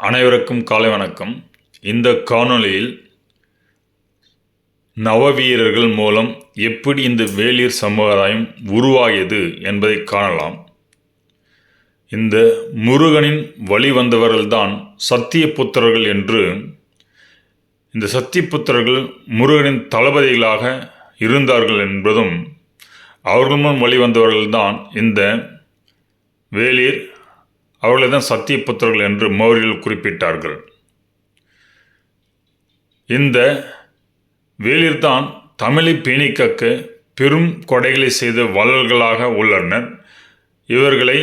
அனைவருக்கும் காலை வணக்கம். இந்த காணொளியில் நவவீரர்கள் மூலம் எப்படி இந்த வேளிர் சமுதாயம் உருவாகியது என்பதை காணலாம். இந்த முருகனின் வழி வந்தவர்கள்தான் சத்தியபுத்திரர்கள் என்று இந்த சத்தியபுத்திரர்கள் முருகனின் தளபதிகளாக இருந்தார்கள் என்பதும் அவர்கள் முன் வழி வந்தவர்கள்தான் இந்த வேளிர் அவர்களை தான் சத்தியபுத்திரர்கள் என்று மௌரியர்கள் குறிப்பிட்டார்கள். இந்த வேலிர்தான் தமிழை பேணிக்கக்க பெரும் கொடைகளை செய்த வள்ளல்களாக உள்ளனர். இவர்களை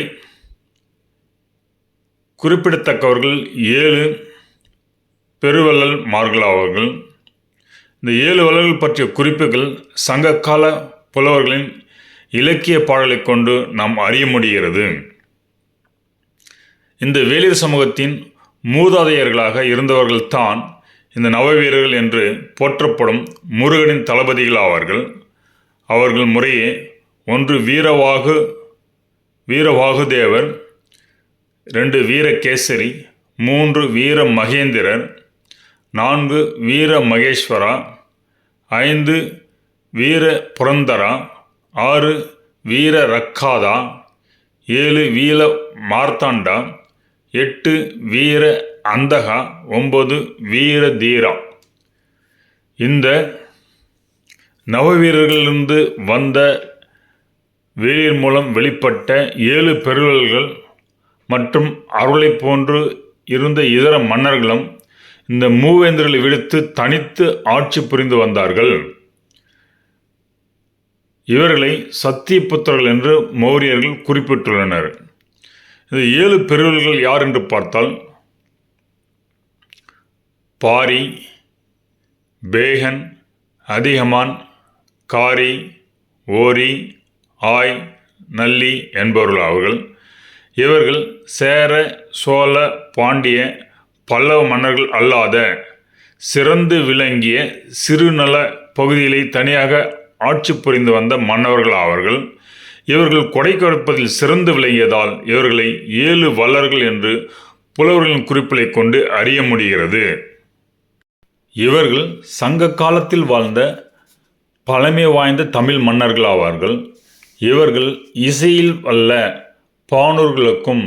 குறிப்பிடத்தக்கவர்கள் ஏழு பெருவள்ளல் மார்களாவார்கள் இந்த ஏழு வள்ளல்கள் பற்றிய குறிப்புகள் சங்ககால புலவர்களின் இலக்கிய பாடலை கொண்டு நாம் அறிய முடிகிறது. இந்த வேளிர் சமூகத்தின் மூதாதையர்களாக இருந்தவர்கள்தான் இந்த நவவீரர்கள் என்று போற்றப்படும் முருகனின் தளபதிகள் ஆவார்கள். அவர்கள் முறையே ஒன்று வீரவாகு வீரவாகுதேவர் ரெண்டு வீரகேசரி மூன்று வீர மகேந்திரர் நான்கு வீர மகேஸ்வரா ஐந்து வீர புரந்தரா ஆறு வீர ரக்காதா ஏழு வீர மார்த்தாண்டா எட்டு வீர அந்தகா ஒன்பது வீர தீரா. இந்த நவவீரர்களிலிருந்து வந்த வேலியர் மூலம் வெளிப்பட்ட ஏழு பெருவல்கள் மற்றும் அருளை போன்று இருந்த இதர மன்னர்களும் இந்த மூவேந்தர்களை விடுத்து தனித்து ஆட்சி புரிந்து வந்தார்கள். இவர்களை சத்தியபுத்திரர்கள் என்று மௌரியர்கள் குறிப்பிட்டுள்ளனர். இந்த ஏழு பெருவர்கள் யார் என்று பார்த்தால் பாரி பேகன் அதிகமான் காரி ஓரி ஆய் நல்லி என்பவர்கள் அவர்கள் இவர்கள் சேர சோழ பாண்டிய பல்லவ மன்னர்கள் அல்லாத சிறந்து விளங்கிய சிறுநல பகுதிகளை தனியாக ஆட்சி புரிந்து வந்த மன்னவர்கள் அவர்கள் இவர்கள் கொடை கொடுப்பதில் சிறந்து விளங்கியதால் இவர்களை ஏழு வல்லர்கள் என்று புலவர்களின் குறிப்பிலை கொண்டு அறிய முடிகிறது. இவர்கள் சங்க காலத்தில் வாழ்ந்த பழமை வாய்ந்த தமிழ் மன்னர்கள் ஆவார்கள். இவர்கள் இசையில் வல்ல பாணூர்களுக்கும்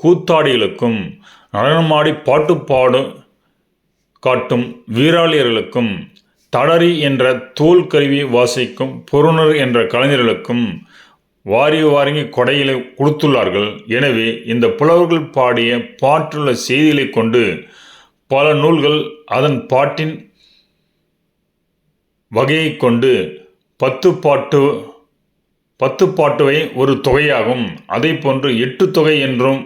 கூத்தாடிகளுக்கும் நடனமாடி பாட்டு பாடு காட்டும் வீராளியர்களுக்கும் தடரி என்ற தோல் கருவி வாசிக்கும் பொருணர் என்ற கலைஞர்களுக்கும் வாரி வாரங்கி கொடையிலே கொடுத்துள்ளார்கள். எனவே இந்த புலவர்கள் பாடிய பாட்டுள்ள செய்திகளை கொண்டு பல நூல்கள் அதன் பாட்டின் வகையை கொண்டு பத்து பாட்டு பத்து பாட்டுவை ஒரு தொகையாகும். அதை போன்று எட்டு தொகை என்றும்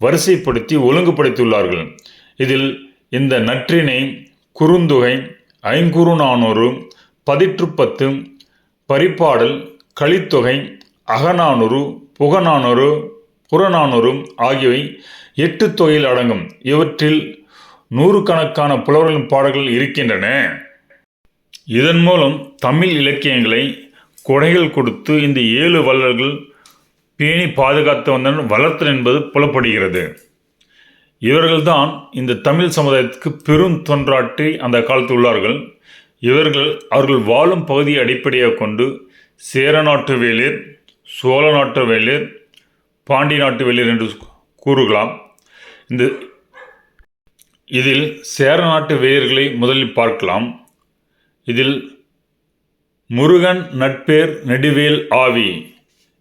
வரிசைப்படுத்தி ஒழுங்குபடுத்தியுள்ளார்கள். இதில் இந்த நற்றினை குறுந்தொகை ஐங்குறு நானூறு பதிற்று பத்து பரிப்பாடல் கலித்தொகை அகநானூறு புகநானூறு புறநானூறு ஆகியவை எட்டு தொகையில் அடங்கும். இவற்றில் நூறுக்கணக்கான புலவர்களின் பாடல்கள் இருக்கின்றன. இதன் மூலம் தமிழ் இலக்கியங்களை கொடைகள் கொடுத்து இந்த ஏழு வள்ளல்கள் பேணி பாதுகாத்து வந்தனர். வளர்த்தல் என்பது புலப்படுகிறது. இவர்கள்தான் இந்த தமிழ் சமுதாயத்துக்கு பெரும் தொன்றாற்றி அந்த காலத்தில் உள்ளார்கள். இவர்கள் அவர்கள் வாழும் பகுதியை அடிப்படையாக கொண்டு சேரநாட்டு சோழ நாட்டு வெளிர் பாண்டி நாட்டு வெளிர் என்று கூறுகலாம் இந்த இதில் சேர நாட்டு வேர்களை முதலில் பார்க்கலாம். இதில் முருகன் நட்பேர் நெடுவேல் ஆவி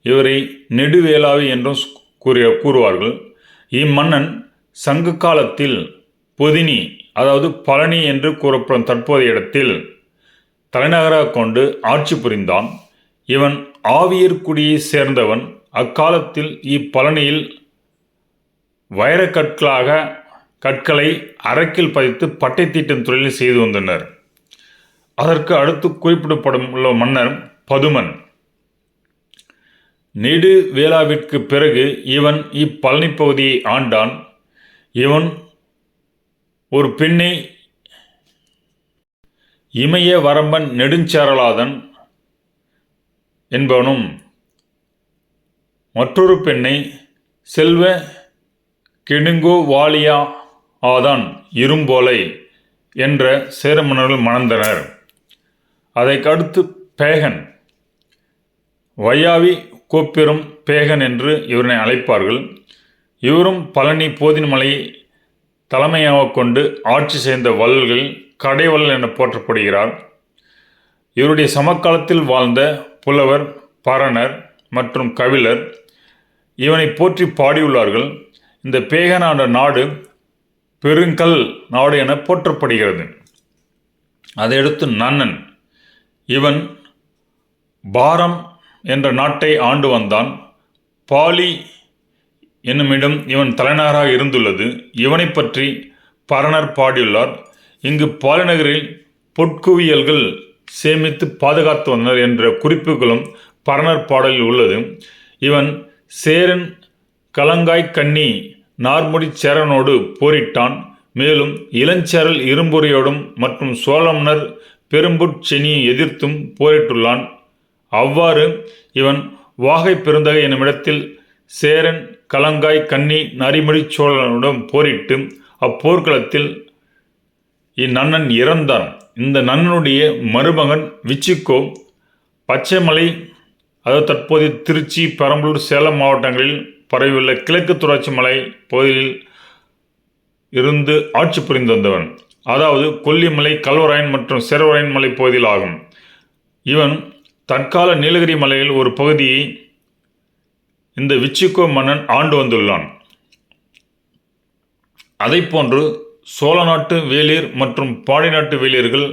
இவரை நெடுவேலாவி என்றும் கூறிய கூறுவார்கள். இம்மன்னன் சங்க காலத்தில் பொதினி அதாவது பழனி என்று கூறப்படும் தற்போதைய இடத்தில் தலைநகராக கொண்டு ஆட்சி புரிந்தான். இவன் ஆவியர்குடியை சேர்ந்தவன். அக்காலத்தில் இப்பழனியில் வைரக்கற்களாக கற்களை அரக்கில் பதித்து பட்டை தீட்டும் தொழிலை செய்து வந்தனர். அதற்கு அடுத்து குறிப்பிடப்படும் உள்ள மன்னர் பதுமன். நெடு வேளாவிற்கு பிறகு இவன் இப்பழனி பகுதியை ஆண்டான். இவன் ஒரு பெண்ணை இமய வரம்பன் நெடுஞ்சேரலாதன் என்பவனும் மற்றொரு பெண்ணை செல்வ கெடுங்கோ வாலியா ஆதான் இரும்போலை என்ற சேர மன்னர்கள் மணந்தனர். அதைக் அடுத்து பேகன் வையாவி கோப்பெரும் பேகன் என்று இவரை அழைப்பார்கள். இவரும் பழனி போதின்மலையை தலைமையாக கொண்டு ஆட்சி செய்த வள்ளல்கள் கடைவள்ளல் என போற்றப்படுகிறார். இவருடைய சமகாலத்தில் வாழ்ந்த புலவர் பரணர் மற்றும் கவிழர் இவனை போற்றி பாடியுள்ளார்கள். இந்த பேகனான நாடு பெருங்கல் நாடு என போற்றப்படுகிறது. அதையடுத்து நன்னன். இவன் பாரம் என்ற நாட்டை ஆண்டு வந்தான். பாலி என்னுமிடம் இவன் தலைநகராக இருந்துள்ளது. இவனை பற்றி பரணர் பாடியுள்ளார். இங்கு பாலிநகரில் பொற்குவியல்கள் சேமித்து பாதுகாத்து வந்தனர் என்ற குறிப்புகளும் பரணர் பாடலில் உள்ளது. இவன் சேரன் கலங்காய் கண்ணி நார்முடி சேரனோடு போரிட்டான். மேலும் இளஞ்சேரல் இரும்புரையோடும் மற்றும் சோழமன்னர் பெரும்புட்செனியை எதிர்த்தும் போரிட்டுள்ளான். அவ்வாறு இவன் வாகை பெருந்தகை என்னுமிடத்தில் சேரன் கலங்காய் கன்னி நரிமொழி சோழனுடன் போரிட்டு அப்போர்க்களத்தில் இந்நன்னன் இறந்தான். இந்த நன்னனுடைய மருமகன் விச்சிக்கோ பச்சைமலை அதாவது தற்போதைய திருச்சி பெரம்பலூர் சேலம் மாவட்டங்களில் பரவியுள்ள கிழக்கு தொடர்ச்சி மலை பகுதியில் இருந்து ஆட்சி புரிந்து வந்தவன். அதாவது கொல்லிமலை கல்வராயன் மற்றும் சேரவராயன் மலை பகுதியில் ஆகும் இவன் தற்கால நீலகிரி மலையில் ஒரு பகுதியை இந்த விச்சிக்கோ மன்னன் ஆண்டு வந்துள்ளான். அதைப்போன்று சோழ நாட்டு வேளிர் மற்றும் பாடி நாட்டு வேளிர்கள்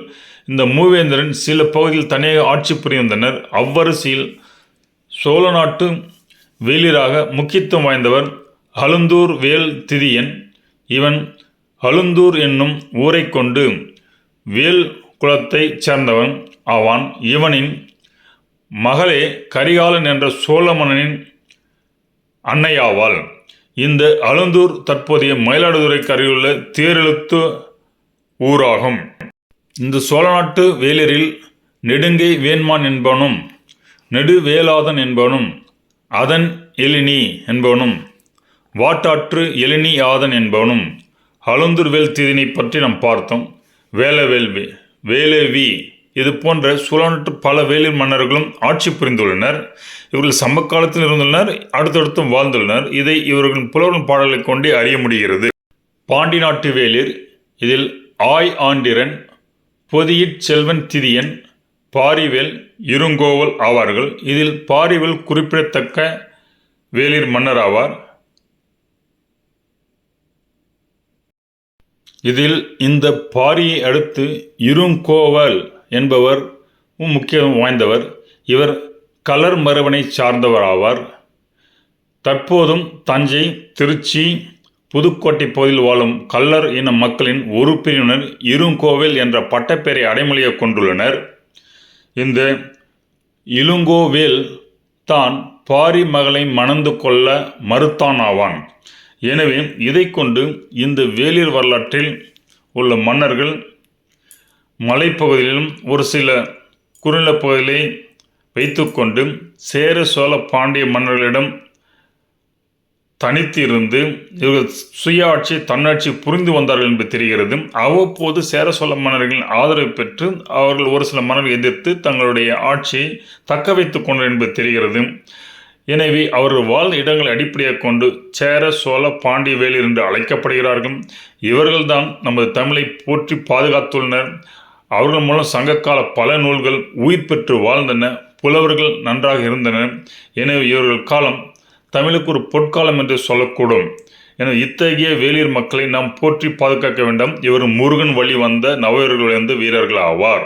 இந்த மூவேந்தரின் சில பகுதியில் தனியாக ஆட்சி புரிந்தனர். அவ்வரிசையில் சோழ நாட்டு வேளிராக முக்கியத்துவம் வாய்ந்தவர் அலுந்தூர் வேல் திதியன். இவன் அலுந்தூர் என்னும் ஊரை கொண்டு வேல் குலத்தைச் சேர்ந்தவன் ஆவான். இவனின் மகளே கரிகாலன் என்ற சோழ மன்னனின் அன்னையாவாள். இந்த அலந்தூர் தற்போதைய மயிலாடுதுறைக்கு அருகிலுள்ள தேரெழுத்து ஊராகும். இந்த சோழநாட்டு வேலரில் நெடுங்கை வேண்மான் என்பவனும் நெடுவேலாதன் என்பவனும் அதன் எழினி என்பவனும் வாட்டாற்று எழினி ஆதன் என்பவனும் அழுந்தூர் வேல் தீதினை பற்றி நாம் பார்த்தோம். வேலவேல்வி வேலவி இது போன்ற சோழநாட்டு பல வேலிர் மன்னர்களும் ஆட்சி புரிந்துள்ளனர். இவர்கள் சமகாலத்தில் இருந்துள்ளனர் அடுத்தடுத்தும் வாழ்ந்துள்ளனர். இதை இவர்களின் புலவரின் பாடலை கொண்டே அறிய முடிகிறது. பாண்டி நாட்டு வேலிர் இதில் ஆய் ஆண்டிரன் பொதியிற் செல்வன் திதியன் பாரிவேல் இருங்கோவல் ஆவார்கள். இதில் பாரிவேல் குறிப்பிடத்தக்க வேலிர் மன்னர் ஆவார். இதில் இந்த பாரியை அடுத்து இருங்கோவல் என்பவர் முக்கியம் வாய்ந்தவர். இவர் கலர் மரபனை சார்ந்தவர் ஆவார் தற்போதும் தஞ்சை திருச்சி புதுக்கோட்டை பகுதியில் வாழும் கல்லர் இன மக்களின் ஒரு பிரிவினர் இருங்கோவில் என்ற பட்டப்பெயரை அடைமொழியை கொண்டுள்ளனர். இந்த இலுங்கோவேல் தான் பாரி மகளை மணந்து கொள்ள மறுத்தான் ஆவான் எனவே இதை கொண்டு இந்த வேலிர் வரலாற்றில் உள்ள மன்னர்கள் மலைப்பகுதியிலும் ஒரு சில குறுநில பகுதிகளை வைத்துக்கொண்டு சேர சோழ பாண்டிய மன்னர்களிடம் தனித்து இருந்து இவர்கள் சுயாட்சி தன்னாட்சி புரிந்து வந்தார்கள் என்பது தெரிகிறது. அவ்வப்போது சேர சோழ மன்னர்களின் ஆதரவு பெற்று அவர்கள் ஒரு சில மன்னர்கள் எதிர்த்து தங்களுடைய ஆட்சியை தக்க வைத்துக் கொண்டனர் என்பது தெரிகிறது. எனவே அவர்கள் வாழ்ந்த இடங்களை அடிப்படையாக கொண்டு சேர சோழ பாண்டிய வேலிர் என்று அழைக்கப்படுகிறார்கள். இவர்கள்தான் நமது தமிழை போற்றி பாதுகாத்துள்ளனர். அவர்கள் மூலம் சங்ககால பல நூல்கள் உயிர் பெற்று வாழ்ந்தன புலவர்கள் நன்றாக இருந்தனர் எனவே இவர்கள் காலம் தமிழுக்கு ஒரு பொற்காலம் என்று சொல்லக்கூடும். என இத்தகைய வேலியர் மக்களை நாம் போற்றி பாதுகாக்க வேண்டும். இவர் முருகன் வழி வந்த நவவீரர்கள் வீரர்கள் ஆவார்